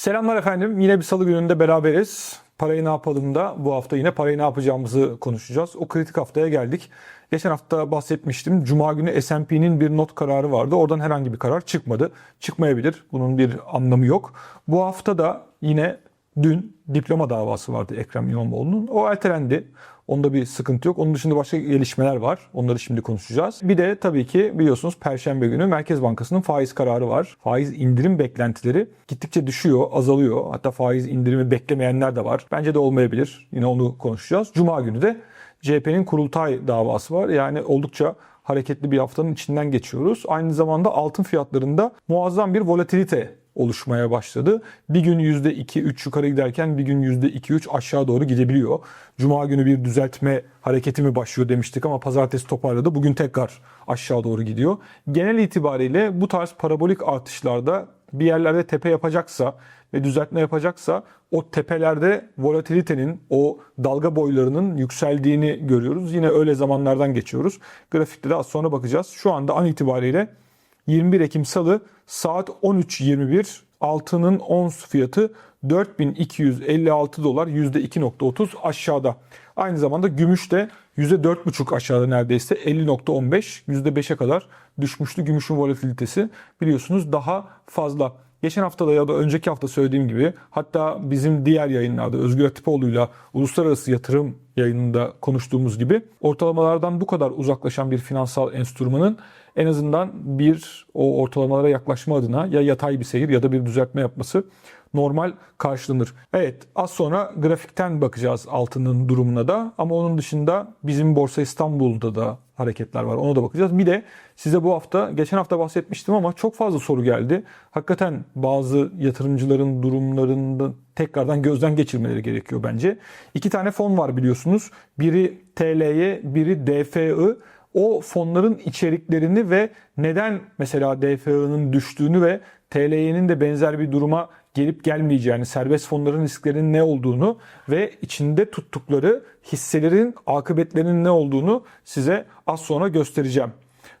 Selamlar efendim. Yine bir salı gününde beraberiz. Parayı ne yapalım da bu hafta yine parayı ne yapacağımızı konuşacağız. O kritik haftaya geldik. Geçen hafta bahsetmiştim. Cuma günü S&P'nin bir not kararı vardı. Oradan herhangi bir karar çıkmadı. Çıkmayabilir. Bunun bir anlamı yok. Bu hafta da yine dün diploma davası vardı Ekrem İmamoğlu'nun. O ertelendi. Onda bir sıkıntı yok. Onun dışında başka gelişmeler var. Onları şimdi konuşacağız. Bir de tabii ki biliyorsunuz Perşembe günü Merkez Bankası'nın faiz kararı var. Faiz indirim beklentileri gittikçe düşüyor, azalıyor. Hatta faiz indirimi beklemeyenler de var. Bence de olmayabilir. Yine onu konuşacağız. Cuma günü de CHP'nin kurultay davası var. Yani oldukça hareketli bir haftanın içinden geçiyoruz. Aynı zamanda altın fiyatlarında muazzam bir volatilite oluşmaya başladı. Bir gün %2-3 yukarı giderken bir gün %2-3 aşağı doğru gidebiliyor. Cuma günü bir düzeltme hareketi mi başlıyor demiştik ama pazartesi toparladı. Bugün tekrar aşağı doğru gidiyor. Genel itibariyle bu tarz parabolik artışlarda bir yerlerde tepe yapacaksa ve düzeltme yapacaksa o tepelerde volatilitenin, o dalga boylarının yükseldiğini görüyoruz. Yine öyle zamanlardan geçiyoruz. Grafikte de az sonra bakacağız. Şu anda an itibariyle 21 Ekim Salı saat 13.21 altının ons fiyatı 4256 dolar %2.30 aşağıda. Aynı zamanda gümüş de %4.5 aşağıda neredeyse 50.15 %5'e kadar düşmüştü. Gümüşün volatilitesi biliyorsunuz daha fazla. Geçen hafta da ya da önceki hafta söylediğim gibi hatta bizim diğer yayınlarda Özgür Atipoğlu'yla Uluslararası Yatırım yayınında konuştuğumuz gibi ortalamalardan bu kadar uzaklaşan bir finansal enstrümanın en azından bir o ortalamalara yaklaşma adına ya yatay bir seyir ya da bir düzeltme yapması normal karşılanır. Evet az sonra grafikten bakacağız altının durumuna da ama onun dışında bizim Borsa İstanbul'da da hareketler var ona da bakacağız. Bir de size bu hafta geçen hafta bahsetmiştim ama çok fazla soru geldi. Hakikaten bazı yatırımcıların durumlarında tekrardan gözden geçirmeleri gerekiyor bence. İki tane fon var biliyorsunuz. Biri TL'ye biri DFI o fonların içeriklerini ve neden mesela DFI'nin düştüğünü ve TL'nin de benzer bir duruma gelip gelmeyeceğini, serbest fonların risklerinin ne olduğunu ve içinde tuttukları hisselerin akıbetlerinin ne olduğunu size az sonra göstereceğim.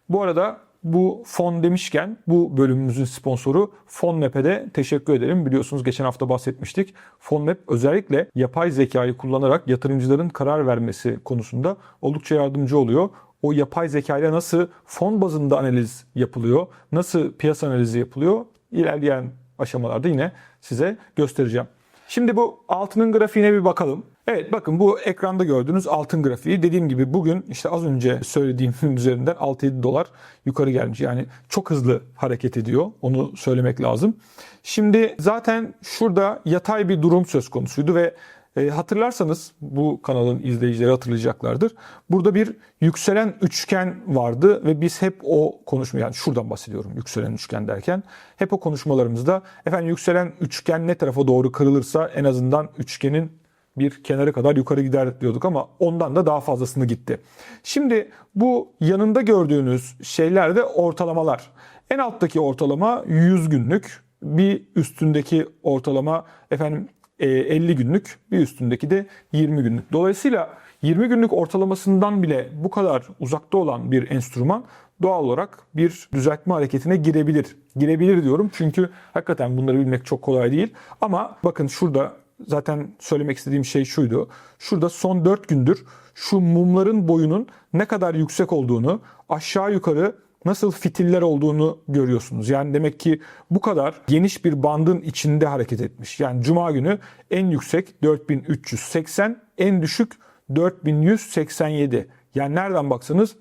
Bu arada bu fon demişken bu bölümümüzün sponsoru FonMap'e de teşekkür ederim. Biliyorsunuz geçen hafta bahsetmiştik. FonMap özellikle yapay zekayı kullanarak yatırımcıların karar vermesi konusunda oldukça yardımcı oluyor o yapay zekayla nasıl fon bazında analiz yapılıyor, nasıl piyasa analizi yapılıyor ilerleyen aşamalarda yine size göstereceğim. Şimdi bu altının grafiğine bir bakalım. Evet bakın bu ekranda gördüğünüz altın grafiği. Dediğim gibi bugün işte az önce söylediğim üzerinden 6-7 dolar yukarı gelmiş. Yani çok hızlı hareket ediyor. Onu söylemek lazım. Şimdi zaten şurada yatay bir durum söz konusuydu ve e, hatırlarsanız bu kanalın izleyicileri hatırlayacaklardır. Burada bir yükselen üçgen vardı ve biz hep o konuşma yani şuradan bahsediyorum yükselen üçgen derken hep o konuşmalarımızda efendim yükselen üçgen ne tarafa doğru kırılırsa en azından üçgenin bir kenarı kadar yukarı gider diyorduk ama ondan da daha fazlasını gitti. Şimdi bu yanında gördüğünüz şeyler de ortalamalar. En alttaki ortalama 100 günlük, bir üstündeki ortalama efendim 50 e, günlük, bir üstündeki de 20 günlük. Dolayısıyla 20 günlük ortalamasından bile bu kadar uzakta olan bir enstrüman doğal olarak bir düzeltme hareketine girebilir. Girebilir diyorum çünkü hakikaten bunları bilmek çok kolay değil. Ama bakın şurada zaten söylemek istediğim şey şuydu. Şurada son 4 gündür şu mumların boyunun ne kadar yüksek olduğunu aşağı yukarı nasıl fitiller olduğunu görüyorsunuz. Yani demek ki bu kadar geniş bir bandın içinde hareket etmiş. Yani cuma günü en yüksek 4380, en düşük 4187. Yani nereden baksanız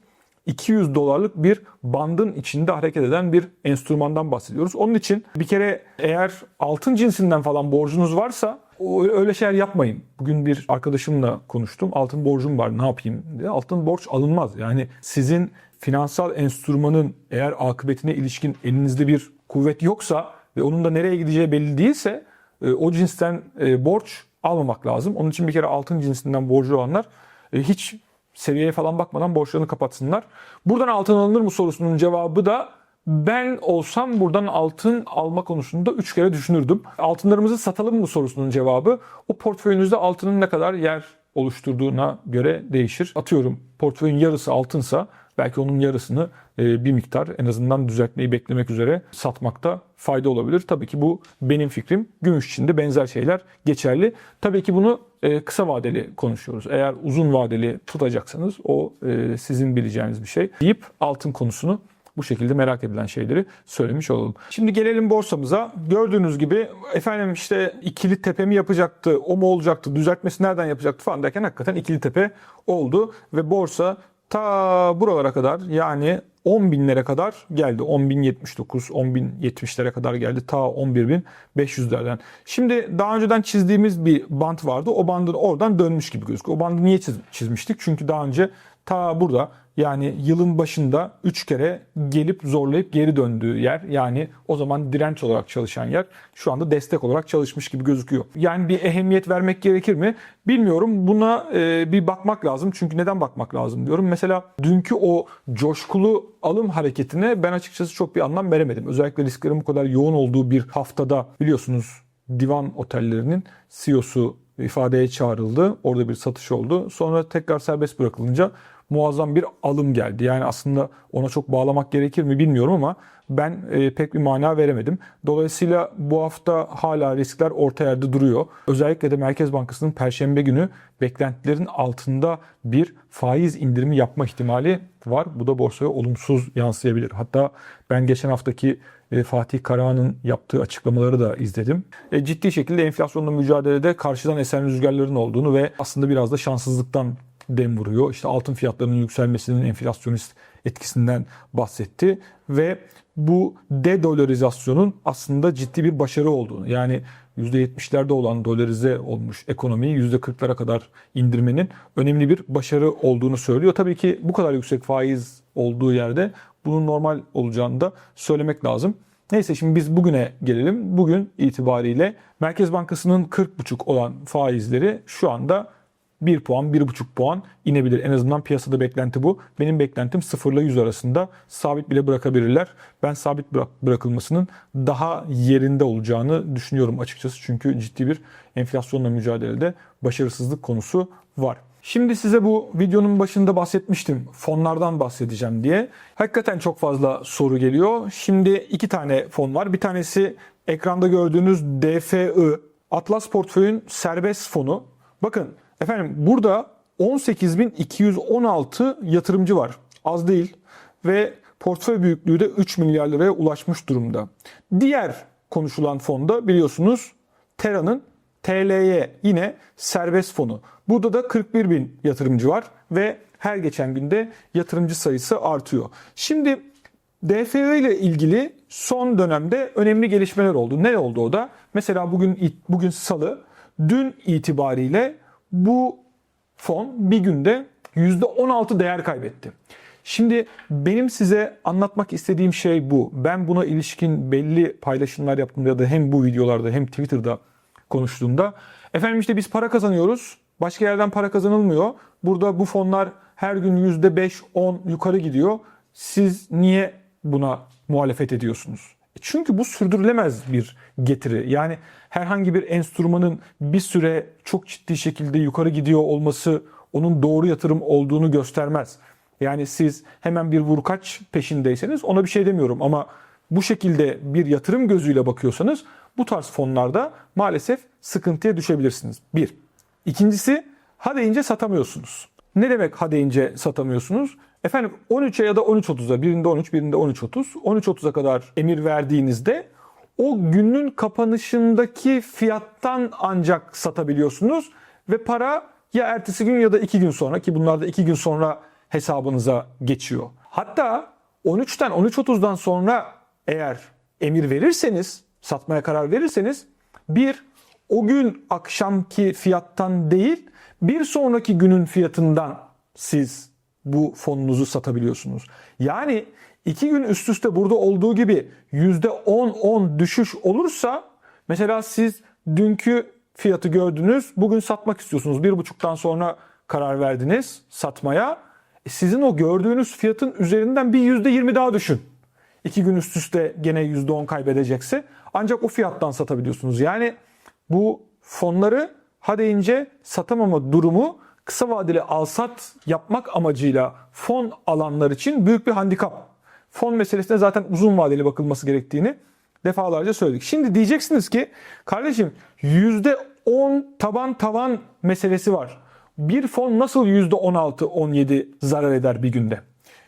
200 dolarlık bir bandın içinde hareket eden bir enstrümandan bahsediyoruz. Onun için bir kere eğer altın cinsinden falan borcunuz varsa öyle şeyler yapmayın. Bugün bir arkadaşımla konuştum. Altın borcum var ne yapayım diye. Altın borç alınmaz. Yani sizin finansal enstrümanın eğer akıbetine ilişkin elinizde bir kuvvet yoksa ve onun da nereye gideceği belli değilse e, o cinsten e, borç almamak lazım. Onun için bir kere altın cinsinden borcu olanlar e, hiç seviyeye falan bakmadan borçlarını kapatsınlar. Buradan altın alınır mı sorusunun cevabı da ben olsam buradan altın alma konusunda 3 kere düşünürdüm. Altınlarımızı satalım mı sorusunun cevabı o portföyünüzde altının ne kadar yer oluşturduğuna göre değişir. Atıyorum portföyün yarısı altınsa belki onun yarısını e, bir miktar en azından düzeltmeyi beklemek üzere satmakta fayda olabilir. Tabii ki bu benim fikrim. Gümüş için de benzer şeyler geçerli. Tabii ki bunu e, kısa vadeli konuşuyoruz. Eğer uzun vadeli tutacaksanız o e, sizin bileceğiniz bir şey deyip altın konusunu bu şekilde merak edilen şeyleri söylemiş olalım. Şimdi gelelim borsamıza. Gördüğünüz gibi efendim işte ikili tepe mi yapacaktı, o mu olacaktı, düzeltmesi nereden yapacaktı falan derken hakikaten ikili tepe oldu ve borsa ta buralara kadar yani 10 binlere kadar geldi. 10 bin 79, 10 bin 70'lere kadar geldi. Ta 11 bin 500'lerden. Şimdi daha önceden çizdiğimiz bir bant vardı. O bandın oradan dönmüş gibi gözüküyor. O bandı niye çiz- çizmiştik? Çünkü daha önce ta burada yani yılın başında 3 kere gelip zorlayıp geri döndüğü yer yani o zaman direnç olarak çalışan yer şu anda destek olarak çalışmış gibi gözüküyor. Yani bir ehemmiyet vermek gerekir mi? Bilmiyorum. Buna e, bir bakmak lazım. Çünkü neden bakmak lazım diyorum. Mesela dünkü o coşkulu alım hareketine ben açıkçası çok bir anlam veremedim. Özellikle risklerin bu kadar yoğun olduğu bir haftada biliyorsunuz divan otellerinin CEO'su ifadeye çağrıldı. Orada bir satış oldu. Sonra tekrar serbest bırakılınca muazzam bir alım geldi. Yani aslında ona çok bağlamak gerekir mi bilmiyorum ama ben e, pek bir mana veremedim. Dolayısıyla bu hafta hala riskler orta yerde duruyor. Özellikle de Merkez Bankası'nın Perşembe günü beklentilerin altında bir faiz indirimi yapma ihtimali var. Bu da borsaya olumsuz yansıyabilir. Hatta ben geçen haftaki e, Fatih Karahan'ın yaptığı açıklamaları da izledim. E, ciddi şekilde enflasyonla mücadelede karşıdan esen rüzgarların olduğunu ve aslında biraz da şanssızlıktan dem vuruyor. İşte altın fiyatlarının yükselmesinin enflasyonist etkisinden bahsetti ve bu dedolarizasyonun aslında ciddi bir başarı olduğunu yani %70'lerde olan dolarize olmuş ekonomiyi %40'lara kadar indirmenin önemli bir başarı olduğunu söylüyor. Tabii ki bu kadar yüksek faiz olduğu yerde bunun normal olacağını da söylemek lazım. Neyse şimdi biz bugüne gelelim. Bugün itibariyle Merkez Bankası'nın 40,5 olan faizleri şu anda 1 puan, 1,5 puan inebilir. En azından piyasada beklenti bu. Benim beklentim 0 ile 100 arasında sabit bile bırakabilirler. Ben sabit bırak- bırakılmasının daha yerinde olacağını düşünüyorum açıkçası. Çünkü ciddi bir enflasyonla mücadelede başarısızlık konusu var. Şimdi size bu videonun başında bahsetmiştim. Fonlardan bahsedeceğim diye. Hakikaten çok fazla soru geliyor. Şimdi iki tane fon var. Bir tanesi ekranda gördüğünüz DFI Atlas Portföy'ün serbest fonu. Bakın efendim burada 18.216 yatırımcı var. Az değil. Ve portföy büyüklüğü de 3 milyar liraya ulaşmış durumda. Diğer konuşulan fonda biliyorsunuz Tera'nın TL'ye yine serbest fonu. Burada da 41 bin yatırımcı var ve her geçen günde yatırımcı sayısı artıyor. Şimdi DFÖ ile ilgili son dönemde önemli gelişmeler oldu. Ne oldu o da? Mesela bugün bugün salı, dün itibariyle bu fon bir günde %16 değer kaybetti. Şimdi benim size anlatmak istediğim şey bu. Ben buna ilişkin belli paylaşımlar yaptım ya da hem bu videolarda hem Twitter'da konuştuğumda efendim işte biz para kazanıyoruz. Başka yerden para kazanılmıyor. Burada bu fonlar her gün %5-10 yukarı gidiyor. Siz niye buna muhalefet ediyorsunuz? E Çünkü bu sürdürülemez bir getiri. Yani herhangi bir enstrümanın bir süre çok ciddi şekilde yukarı gidiyor olması onun doğru yatırım olduğunu göstermez. Yani siz hemen bir vurkaç peşindeyseniz ona bir şey demiyorum ama bu şekilde bir yatırım gözüyle bakıyorsanız bu tarz fonlarda maalesef sıkıntıya düşebilirsiniz. Bir. İkincisi ha deyince satamıyorsunuz. Ne demek ha deyince satamıyorsunuz? Efendim 13'e ya da 13.30'a birinde 13 birinde 13.30 13.30'a kadar emir verdiğinizde o günün kapanışındaki fiyattan ancak satabiliyorsunuz ve para ya ertesi gün ya da iki gün sonra ki bunlar da iki gün sonra hesabınıza geçiyor. Hatta 13'ten 13.30'dan sonra eğer emir verirseniz, satmaya karar verirseniz bir o gün akşamki fiyattan değil bir sonraki günün fiyatından siz bu fonunuzu satabiliyorsunuz. Yani iki gün üst üste burada olduğu gibi %10-10 düşüş olursa mesela siz dünkü fiyatı gördünüz bugün satmak istiyorsunuz. Bir buçuktan sonra karar verdiniz satmaya. E sizin o gördüğünüz fiyatın üzerinden bir %20 daha düşün. İki gün üst üste gene %10 kaybedecekse ancak o fiyattan satabiliyorsunuz. Yani bu fonları ha deyince satamama durumu kısa vadeli alsat yapmak amacıyla fon alanlar için büyük bir handikap. Fon meselesine zaten uzun vadeli bakılması gerektiğini defalarca söyledik. Şimdi diyeceksiniz ki kardeşim %10 taban tavan meselesi var. Bir fon nasıl %16-17 zarar eder bir günde?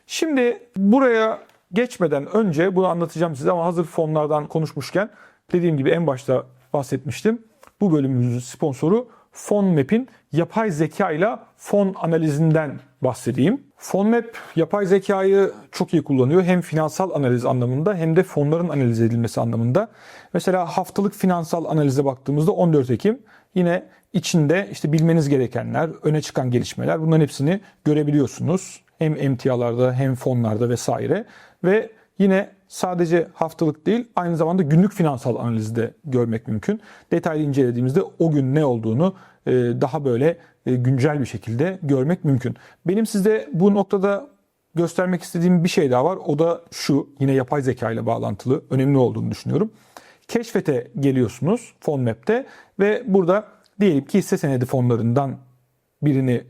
Şimdi buraya geçmeden önce bunu anlatacağım size ama hazır fonlardan konuşmuşken dediğim gibi en başta bahsetmiştim. Bu bölümümüzün sponsoru FonMap'in yapay zeka ile fon analizinden bahsedeyim. FonMap yapay zekayı çok iyi kullanıyor. Hem finansal analiz anlamında hem de fonların analiz edilmesi anlamında. Mesela haftalık finansal analize baktığımızda 14 Ekim yine içinde işte bilmeniz gerekenler, öne çıkan gelişmeler bunların hepsini görebiliyorsunuz. Hem emtialarda hem fonlarda vesaire. Ve yine sadece haftalık değil aynı zamanda günlük finansal analizi de görmek mümkün. Detaylı incelediğimizde o gün ne olduğunu e, daha böyle e, güncel bir şekilde görmek mümkün. Benim size bu noktada göstermek istediğim bir şey daha var. O da şu yine yapay zeka ile bağlantılı önemli olduğunu düşünüyorum. Keşfete geliyorsunuz FonMap'te ve burada diyelim ki hisse senedi fonlarından birini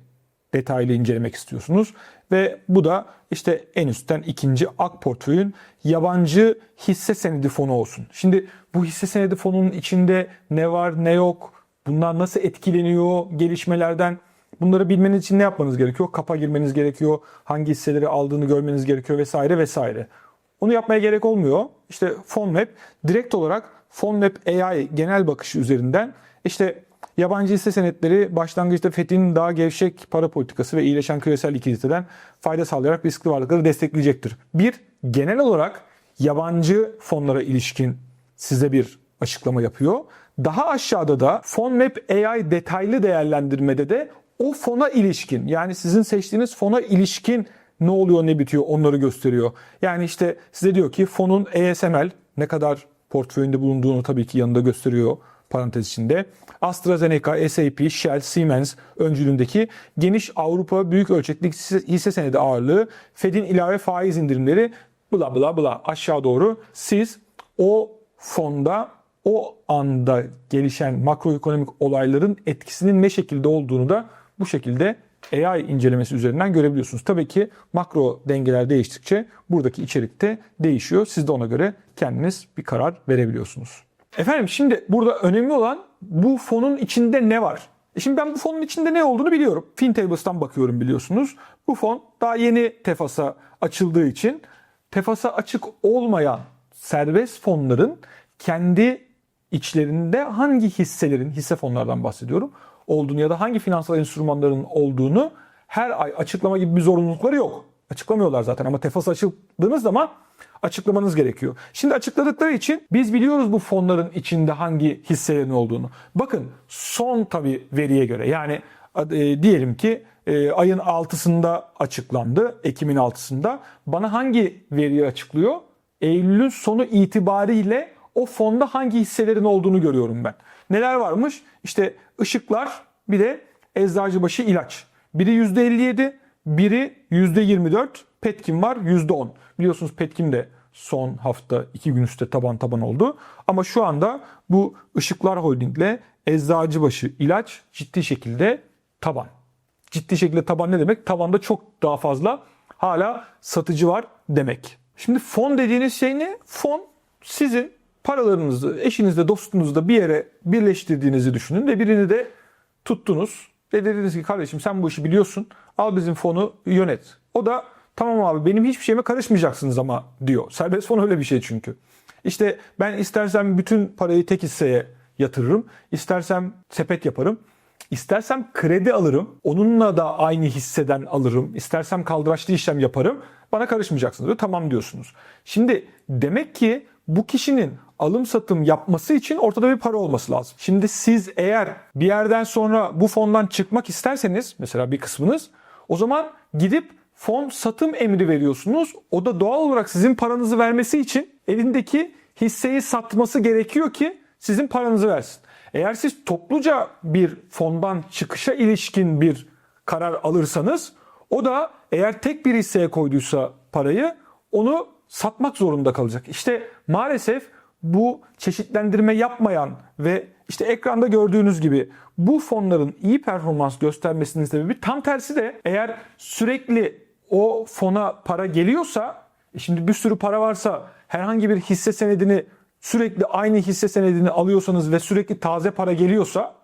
detaylı incelemek istiyorsunuz. Ve bu da işte en üstten ikinci AK portföyün yabancı hisse senedi fonu olsun. Şimdi bu hisse senedi fonunun içinde ne var ne yok, bunlar nasıl etkileniyor gelişmelerden bunları bilmeniz için ne yapmanız gerekiyor? Kapa girmeniz gerekiyor, hangi hisseleri aldığını görmeniz gerekiyor vesaire vesaire. Onu yapmaya gerek olmuyor. İşte FonMap direkt olarak FonMap AI genel bakışı üzerinden işte Yabancı hisse senetleri başlangıçta FED'in daha gevşek para politikası ve iyileşen küresel likiditeden fayda sağlayarak riskli varlıkları destekleyecektir. Bir, genel olarak yabancı fonlara ilişkin size bir açıklama yapıyor. Daha aşağıda da FonMap AI detaylı değerlendirmede de o fona ilişkin yani sizin seçtiğiniz fona ilişkin ne oluyor ne bitiyor onları gösteriyor. Yani işte size diyor ki fonun ASML ne kadar portföyünde bulunduğunu tabii ki yanında gösteriyor parantez içinde. AstraZeneca, SAP, Shell, Siemens öncülüğündeki geniş Avrupa büyük ölçekli hisse senedi ağırlığı, Fed'in ilave faiz indirimleri bla bla bla aşağı doğru siz o fonda o anda gelişen makroekonomik olayların etkisinin ne şekilde olduğunu da bu şekilde AI incelemesi üzerinden görebiliyorsunuz. Tabii ki makro dengeler değiştikçe buradaki içerik de değişiyor. Siz de ona göre kendiniz bir karar verebiliyorsunuz. Efendim şimdi burada önemli olan bu fonun içinde ne var? E şimdi ben bu fonun içinde ne olduğunu biliyorum. FinTables'tan bakıyorum biliyorsunuz. Bu fon daha yeni tefasa açıldığı için tefasa açık olmayan serbest fonların kendi içlerinde hangi hisselerin, hisse fonlardan bahsediyorum, olduğunu ya da hangi finansal enstrümanların olduğunu her ay açıklama gibi bir zorunlulukları yok. Açıklamıyorlar zaten ama tefas açıldığınız zaman açıklamanız gerekiyor. Şimdi açıkladıkları için biz biliyoruz bu fonların içinde hangi hisselerin olduğunu. Bakın son tabi veriye göre yani e, diyelim ki e, ayın 6'sında açıklandı. Ekim'in 6'sında. Bana hangi veriyi açıklıyor? Eylül'ün sonu itibariyle o fonda hangi hisselerin olduğunu görüyorum ben. Neler varmış? İşte ışıklar bir de eczacıbaşı ilaç. Biri %57, biri %24, Petkim var %10. Biliyorsunuz Petkim de son hafta iki gün üstte taban taban oldu. Ama şu anda bu Işıklar Holding'le Eczacıbaşı ilaç ciddi şekilde taban. Ciddi şekilde taban ne demek? Tavanda çok daha fazla hala satıcı var demek. Şimdi fon dediğiniz şey ne? Fon sizin paralarınızı eşinizle dostunuzla bir yere birleştirdiğinizi düşünün ve birini de tuttunuz. Ve dediniz ki kardeşim sen bu işi biliyorsun al bizim fonu yönet. O da Tamam abi benim hiçbir şeyime karışmayacaksınız ama diyor. Serbest fon öyle bir şey çünkü. İşte ben istersem bütün parayı tek hisseye yatırırım. İstersem sepet yaparım. İstersem kredi alırım. Onunla da aynı hisseden alırım. İstersem kaldıraçlı işlem yaparım. Bana karışmayacaksınız diyor. Tamam diyorsunuz. Şimdi demek ki bu kişinin alım satım yapması için ortada bir para olması lazım. Şimdi siz eğer bir yerden sonra bu fondan çıkmak isterseniz mesela bir kısmınız o zaman gidip fon satım emri veriyorsunuz. O da doğal olarak sizin paranızı vermesi için elindeki hisseyi satması gerekiyor ki sizin paranızı versin. Eğer siz topluca bir fondan çıkışa ilişkin bir karar alırsanız o da eğer tek bir hisseye koyduysa parayı onu satmak zorunda kalacak. İşte maalesef bu çeşitlendirme yapmayan ve işte ekranda gördüğünüz gibi bu fonların iyi performans göstermesinin sebebi tam tersi de eğer sürekli o fona para geliyorsa e şimdi bir sürü para varsa herhangi bir hisse senedini sürekli aynı hisse senedini alıyorsanız ve sürekli taze para geliyorsa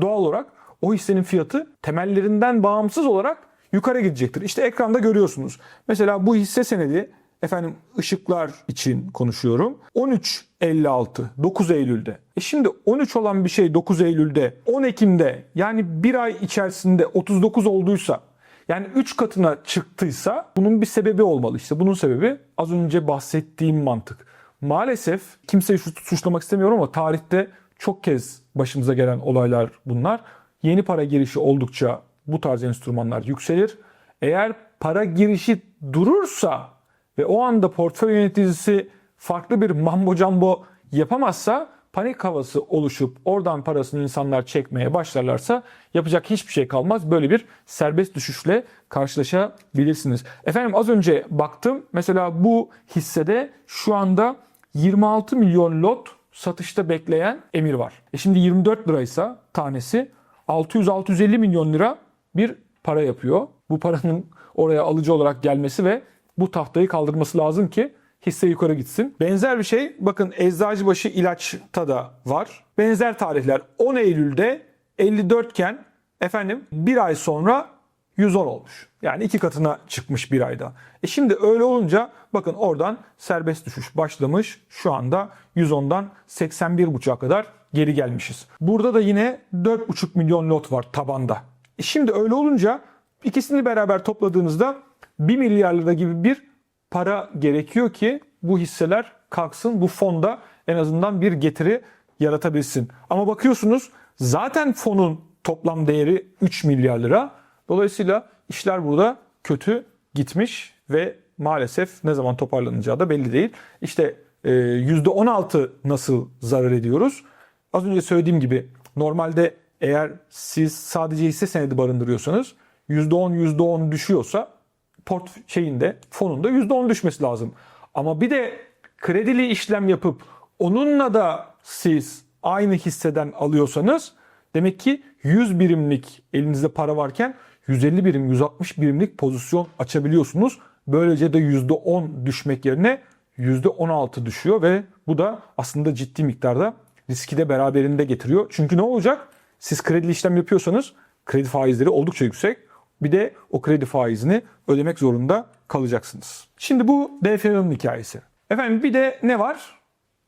doğal olarak o hissenin fiyatı temellerinden bağımsız olarak yukarı gidecektir. İşte ekranda görüyorsunuz. Mesela bu hisse senedi efendim ışıklar için konuşuyorum. 13.56 9 Eylül'de. E şimdi 13 olan bir şey 9 Eylül'de 10 Ekim'de yani bir ay içerisinde 39 olduysa yani 3 katına çıktıysa bunun bir sebebi olmalı. İşte bunun sebebi az önce bahsettiğim mantık. Maalesef kimseyi suçlamak istemiyorum ama tarihte çok kez başımıza gelen olaylar bunlar. Yeni para girişi oldukça bu tarz enstrümanlar yükselir. Eğer para girişi durursa ve o anda portföy yöneticisi farklı bir mambo jumbo yapamazsa panik havası oluşup oradan parasını insanlar çekmeye başlarlarsa yapacak hiçbir şey kalmaz. Böyle bir serbest düşüşle karşılaşabilirsiniz. Efendim az önce baktım mesela bu hissede şu anda 26 milyon lot satışta bekleyen emir var. E şimdi 24 liraysa tanesi 600-650 milyon lira bir para yapıyor. Bu paranın oraya alıcı olarak gelmesi ve bu tahtayı kaldırması lazım ki hisse yukarı gitsin. Benzer bir şey bakın Eczacıbaşı ilaçta da var. Benzer tarihler 10 Eylül'de 54 iken efendim bir ay sonra 110 olmuş. Yani iki katına çıkmış bir ayda. E şimdi öyle olunca bakın oradan serbest düşüş başlamış. Şu anda 110'dan 81,5'a kadar geri gelmişiz. Burada da yine 4,5 milyon lot var tabanda. E şimdi öyle olunca ikisini beraber topladığınızda 1 milyar lira gibi bir para gerekiyor ki bu hisseler kalksın. Bu fonda en azından bir getiri yaratabilsin. Ama bakıyorsunuz zaten fonun toplam değeri 3 milyar lira. Dolayısıyla işler burada kötü gitmiş ve maalesef ne zaman toparlanacağı da belli değil. İşte %16 nasıl zarar ediyoruz? Az önce söylediğim gibi normalde eğer siz sadece hisse senedi barındırıyorsanız %10 %10 düşüyorsa port şeyinde fonunda %10 düşmesi lazım. Ama bir de kredili işlem yapıp onunla da siz aynı hisseden alıyorsanız demek ki 100 birimlik elinizde para varken 150 birim 160 birimlik pozisyon açabiliyorsunuz. Böylece de %10 düşmek yerine %16 düşüyor ve bu da aslında ciddi miktarda riski de beraberinde getiriyor. Çünkü ne olacak? Siz kredi işlem yapıyorsanız kredi faizleri oldukça yüksek. Bir de o kredi faizini ödemek zorunda kalacaksınız. Şimdi bu DFÖ'nün hikayesi. Efendim bir de ne var?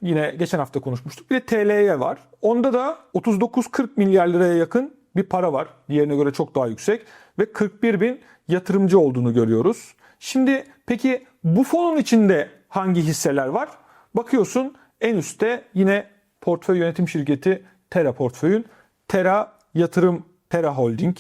Yine geçen hafta konuşmuştuk. Bir de TL'ye var. Onda da 39-40 milyar liraya yakın bir para var. Diğerine göre çok daha yüksek. Ve 41 bin yatırımcı olduğunu görüyoruz. Şimdi peki bu fonun içinde hangi hisseler var? Bakıyorsun en üstte yine portföy yönetim şirketi Tera portföyün. Tera yatırım Tera Holding.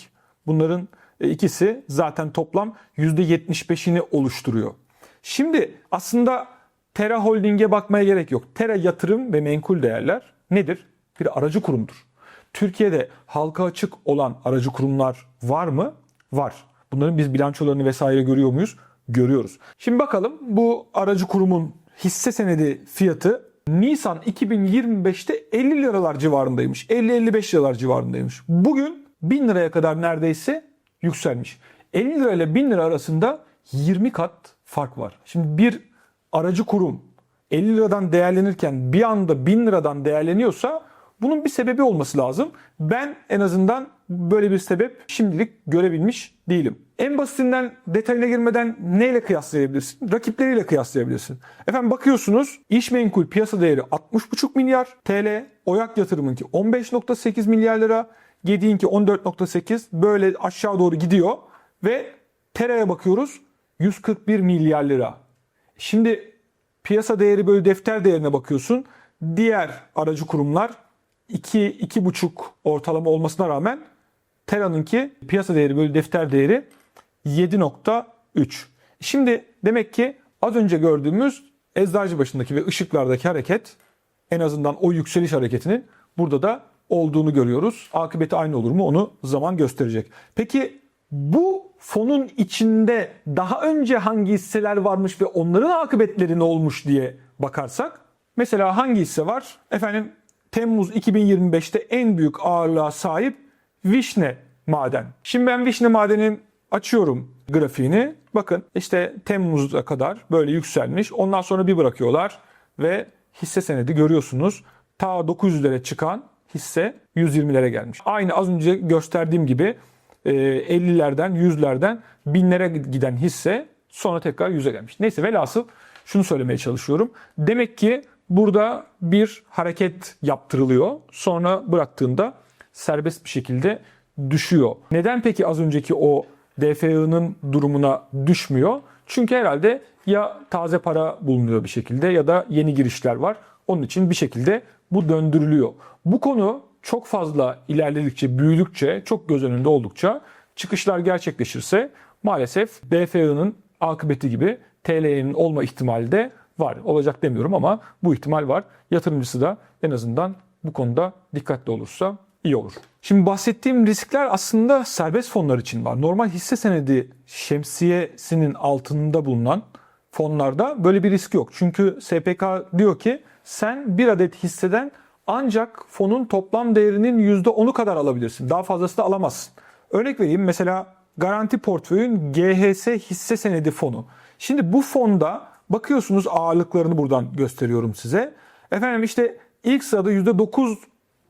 Bunların ikisi zaten toplam %75'ini oluşturuyor. Şimdi aslında Tera Holding'e bakmaya gerek yok. Tera Yatırım ve Menkul Değerler nedir? Bir aracı kurumdur. Türkiye'de halka açık olan aracı kurumlar var mı? Var. Bunların biz bilançolarını vesaire görüyor muyuz? Görüyoruz. Şimdi bakalım bu aracı kurumun hisse senedi fiyatı Nisan 2025'te 50 liralar civarındaymış. 50-55 liralar civarındaymış. Bugün 1000 liraya kadar neredeyse yükselmiş. 50 lira ile 1000 lira arasında 20 kat fark var. Şimdi bir aracı kurum 50 liradan değerlenirken bir anda 1000 liradan değerleniyorsa bunun bir sebebi olması lazım. Ben en azından böyle bir sebep şimdilik görebilmiş değilim. En basitinden detayına girmeden neyle kıyaslayabilirsin? Rakipleriyle kıyaslayabilirsin. Efendim bakıyorsunuz iş menkul piyasa değeri 60,5 milyar TL, Oyak yatırımınki 15,8 milyar lira, Gediğinki 14.8 böyle aşağı doğru gidiyor ve Tera'ya bakıyoruz 141 milyar lira. Şimdi piyasa değeri böyle defter değerine bakıyorsun. Diğer aracı kurumlar 2 2,5 ortalama olmasına rağmen Tera'nınki piyasa değeri böyle defter değeri 7.3. Şimdi demek ki az önce gördüğümüz eczacı başındaki ve ışıklardaki hareket en azından o yükseliş hareketinin burada da olduğunu görüyoruz. Akıbeti aynı olur mu onu zaman gösterecek. Peki bu fonun içinde daha önce hangi hisseler varmış ve onların akıbetleri ne olmuş diye bakarsak Mesela hangi hisse var? Efendim Temmuz 2025'te en büyük ağırlığa sahip Vişne Maden. Şimdi ben Vişne Maden'in açıyorum grafiğini. Bakın işte Temmuz'a kadar böyle yükselmiş. Ondan sonra bir bırakıyorlar ve hisse senedi görüyorsunuz. Ta 900'lere çıkan hisse 120'lere gelmiş. Aynı az önce gösterdiğim gibi e, 50'lerden, 100'lerden binlere giden hisse sonra tekrar 100'e gelmiş. Neyse velhasıl şunu söylemeye çalışıyorum. Demek ki burada bir hareket yaptırılıyor. Sonra bıraktığında serbest bir şekilde düşüyor. Neden peki az önceki o DFI'nin durumuna düşmüyor? Çünkü herhalde ya taze para bulunuyor bir şekilde ya da yeni girişler var. Onun için bir şekilde bu döndürülüyor. Bu konu çok fazla ilerledikçe, büyüdükçe, çok göz önünde oldukça çıkışlar gerçekleşirse maalesef DFI'nin akıbeti gibi TL'nin olma ihtimali de var. Olacak demiyorum ama bu ihtimal var. Yatırımcısı da en azından bu konuda dikkatli olursa iyi olur. Şimdi bahsettiğim riskler aslında serbest fonlar için var. Normal hisse senedi şemsiyesinin altında bulunan fonlarda böyle bir risk yok. Çünkü SPK diyor ki sen bir adet hisseden ancak fonun toplam değerinin %10'u kadar alabilirsin. Daha fazlasını alamazsın. Örnek vereyim mesela Garanti Portföy'ün GHS hisse senedi fonu. Şimdi bu fonda bakıyorsunuz ağırlıklarını buradan gösteriyorum size. Efendim işte ilk sırada %9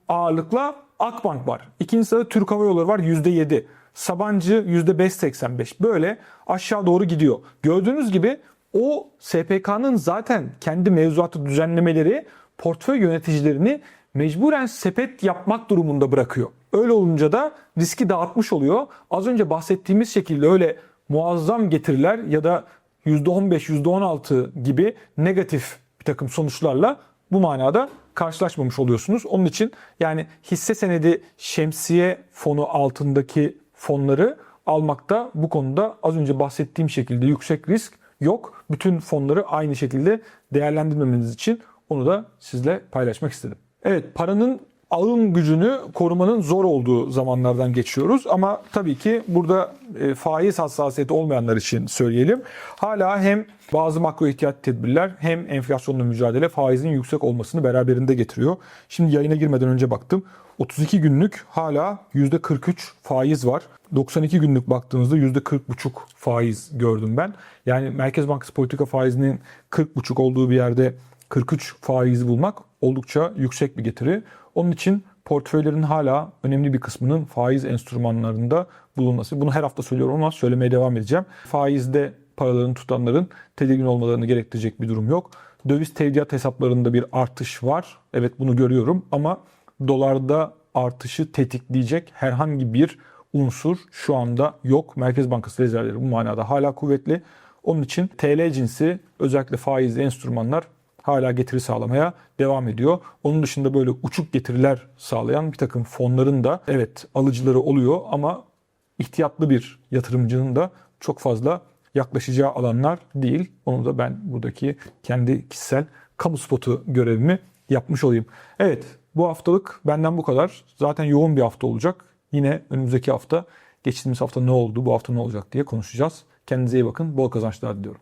ağırlıkla Akbank var. İkinci sırada Türk Hava Yolları var %7. Sabancı %5.85. Böyle aşağı doğru gidiyor. Gördüğünüz gibi o SPK'nın zaten kendi mevzuatı düzenlemeleri portföy yöneticilerini mecburen sepet yapmak durumunda bırakıyor. Öyle olunca da riski dağıtmış oluyor. Az önce bahsettiğimiz şekilde öyle muazzam getiriler ya da %15, %16 gibi negatif bir takım sonuçlarla bu manada karşılaşmamış oluyorsunuz. Onun için yani hisse senedi şemsiye fonu altındaki fonları almakta bu konuda az önce bahsettiğim şekilde yüksek risk yok. Bütün fonları aynı şekilde değerlendirmemeniz için onu da sizle paylaşmak istedim. Evet paranın alım gücünü korumanın zor olduğu zamanlardan geçiyoruz. Ama tabii ki burada e, faiz hassasiyeti olmayanlar için söyleyelim. Hala hem bazı makro ihtiyat tedbirler hem enflasyonla mücadele faizin yüksek olmasını beraberinde getiriyor. Şimdi yayına girmeden önce baktım. 32 günlük hala %43 faiz var. 92 günlük baktığınızda %40,5 faiz gördüm ben. Yani Merkez Bankası politika faizinin 40,5 olduğu bir yerde 43 faizi bulmak oldukça yüksek bir getiri. Onun için portföylerin hala önemli bir kısmının faiz enstrümanlarında bulunması. Bunu her hafta söylüyorum ama söylemeye devam edeceğim. Faizde paralarını tutanların tedirgin olmalarını gerektirecek bir durum yok. Döviz tevdiat hesaplarında bir artış var. Evet bunu görüyorum ama dolarda artışı tetikleyecek herhangi bir unsur şu anda yok. Merkez Bankası rezervleri bu manada hala kuvvetli. Onun için TL cinsi özellikle faizli enstrümanlar hala getiri sağlamaya devam ediyor. Onun dışında böyle uçuk getiriler sağlayan bir takım fonların da evet alıcıları oluyor ama ihtiyatlı bir yatırımcının da çok fazla yaklaşacağı alanlar değil. Onu da ben buradaki kendi kişisel kamu spotu görevimi yapmış olayım. Evet bu haftalık benden bu kadar. Zaten yoğun bir hafta olacak. Yine önümüzdeki hafta geçtiğimiz hafta ne oldu, bu hafta ne olacak diye konuşacağız. Kendinize iyi bakın. Bol kazançlar diliyorum.